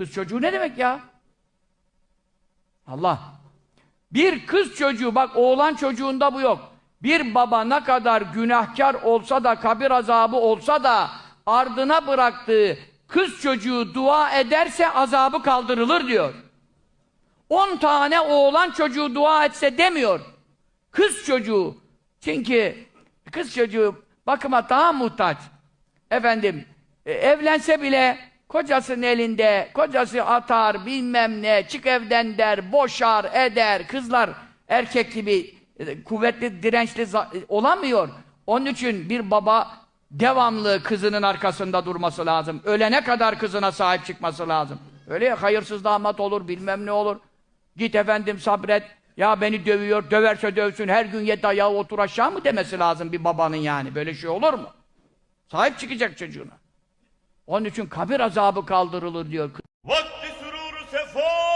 Kız çocuğu ne demek ya? Allah. Bir kız çocuğu, bak oğlan çocuğunda bu yok. Bir baba ne kadar günahkar olsa da, kabir azabı olsa da, ardına bıraktığı kız çocuğu dua ederse azabı kaldırılır diyor. On tane oğlan çocuğu dua etse demiyor. Kız çocuğu. Çünkü kız çocuğu bakıma daha muhtaç. Efendim, e, evlense bile kocasının elinde, kocası atar, bilmem ne, çık evden der, boşar, eder. Kızlar erkek gibi e, kuvvetli, dirençli e, olamıyor. Onun için bir baba devamlı kızının arkasında durması lazım. Ölene kadar kızına sahip çıkması lazım. Öyle ya, hayırsız damat olur, bilmem ne olur. Git efendim sabret. Ya beni dövüyor, döverse dövsün, her gün ye dayağı otur aşağı mı demesi lazım bir babanın yani. Böyle şey olur mu? Sahip çıkacak çocuğuna. Onun için kabir azabı kaldırılır diyor. Vakti süruru sefa